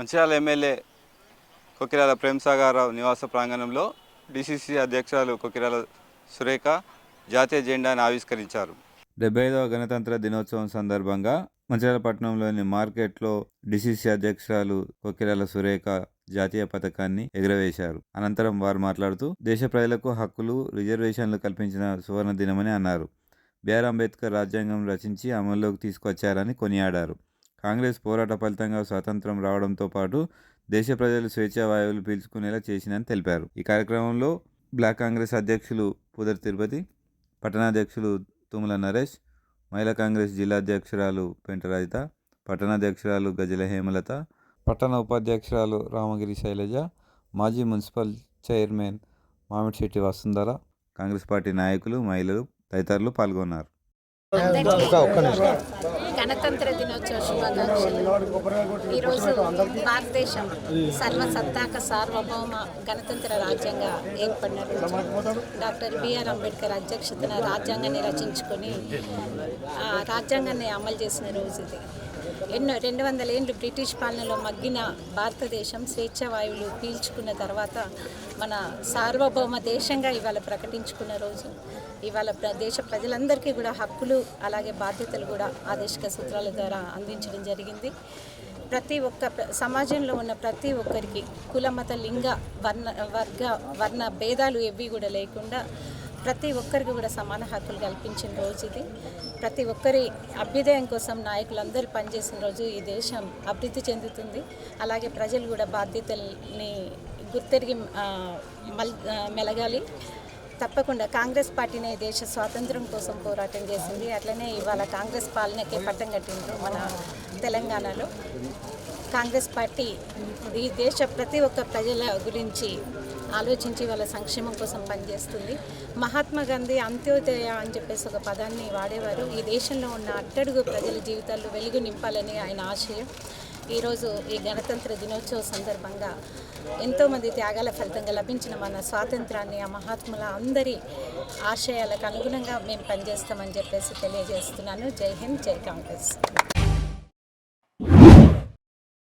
Mancherial MLA Kokirala ప్రేమ్సాగారావు నివాస ప్రాంగణంలో DCC అధ్యక్షురాలు కొకిరాల సురేఖ జాతీయ జెండాను ఆవిష్కరించారు. డెబ్బై ఐదవ గణతంత్ర దినోత్సవం సందర్భంగా మంచిర్యాల పట్టణంలోని మార్కెట్లో డిసిసి అధ్యక్షురాలు కొకిరాల సురేఖ జాతీయ పథకాన్ని ఎగురవేశారు. అనంతరం వారు మాట్లాడుతూ దేశ ప్రజలకు హక్కులు రిజర్వేషన్లు కల్పించిన సువర్ణ దినమని అన్నారు. బిఆర్ అంబేద్కర్ రాజ్యాంగం రచించి అమల్లోకి తీసుకొచ్చారని కొనియాడారు. కాంగ్రెస్ పోరాట ఫలితంగా స్వాతంత్రం రావడంతో పాటు దేశ ప్రజలు స్వేచ్ఛా వాయువులు పీల్చుకునేలా చేసిందని తెలిపారు. ఈ కార్యక్రమంలో బ్లాక్ కాంగ్రెస్ అధ్యక్షులు పుదర్ తిరుపతి పట్టణాధ్యక్షులు తుమ్మల నరేష్ మహిళా కాంగ్రెస్ జిల్లా అధ్యక్షురాలు పెంట పట్టణాధ్యక్షురాలు గజల హేమలత పట్టణ ఉపాధ్యక్షురాలు రామగిరి శైలజ మాజీ municipal chairman Mamidishetti Vasundhara Congress party నాయకులు మహిళలు తదితరులు పాల్గొన్నారు. గణతంత్ర దినోత్సవ శుభాకాంక్షలు. ఈరోజు భారతదేశం సర్వసత్తాక సార్వభౌమ గణతంత్ర రాజ్యంగా ఏర్పడిన రోజు డాక్టర్ బిఆర్ అంబేద్కర్ అధ్యక్షతన రాజ్యాంగాన్ని రచించుకొని రాజ్యాంగాన్ని అమలు చేసిన రోజు ఇది. ఎన్నో రెండు వందల ఏళ్ళు బ్రిటిష్ పాలనలో మగ్గిన భారతదేశం స్వేచ్ఛ వాయువులు పీల్చుకున్న తర్వాత మన సార్వభౌమ దేశంగా ఇవాళ ప్రకటించుకున్న రోజు. ఇవాళ ప్ర- దేశ ప్రజలందరికీ కూడా హక్కులు అలాగే బాధ్యతలు కూడా ఆదేశిక సూత్రాల ద్వారా అందించడం జరిగింది. ప్రతి ఒక్క సమాజంలో ఉన్న ప్రతి ఒక్కరికి కులమత లింగ వర్ణ వర్గ వర్ణ భేదాలు ఏవి కూడా లేకుండా ప్రతి ఒక్కరికి కూడా సమాన హక్కులు కల్పించిన రోజు ఇది. ప్రతి ఒక్కరి అభ్యుదయం కోసం నాయకులందరూ పనిచేసిన రోజు ఈ దేశం అభివృద్ధి చెందుతుంది. అలాగే ప్రజలు కూడా బాధ్యతల్ని గుర్తెరిగి మల్ మెలగాలి. తప్పకుండా కాంగ్రెస్ పార్టీనే దేశ స్వాతంత్రం కోసం పోరాటం చేసింది. అట్లనే ఇవాళ కాంగ్రెస్ పాలనకే పట్టం కట్టిండ్రు మన తెలంగాణలో. కాంగ్రెస్ పార్టీ ఈ దేశ ప్రతి ఒక్క ప్రజల గురించి ఆలోచించి వాళ్ళ సంక్షేమం కోసం పనిచేస్తుంది. మహాత్మా గాంధీ అంత్యోదయ అని చెప్పేసి ఒక పదాన్ని వాడేవారు. ఈ దేశంలో ఉన్న అట్టడుగు ప్రజల జీవితాల్లో వెలుగు నింపాలని ఆయన ఆశయం. ఈరోజు ఈ గణతంత్ర దినోత్సవ సందర్భంగా ఎంతోమంది త్యాగాల ఫలితంగా లభించిన మన స్వాతంత్రాన్ని ఆ మహాత్ముల అందరి ఆశయాలకు అనుగుణంగా మేము పనిచేస్తామని చెప్పేసి తెలియజేస్తున్నాను. జై హింద్ జై కాంగ్రెస్.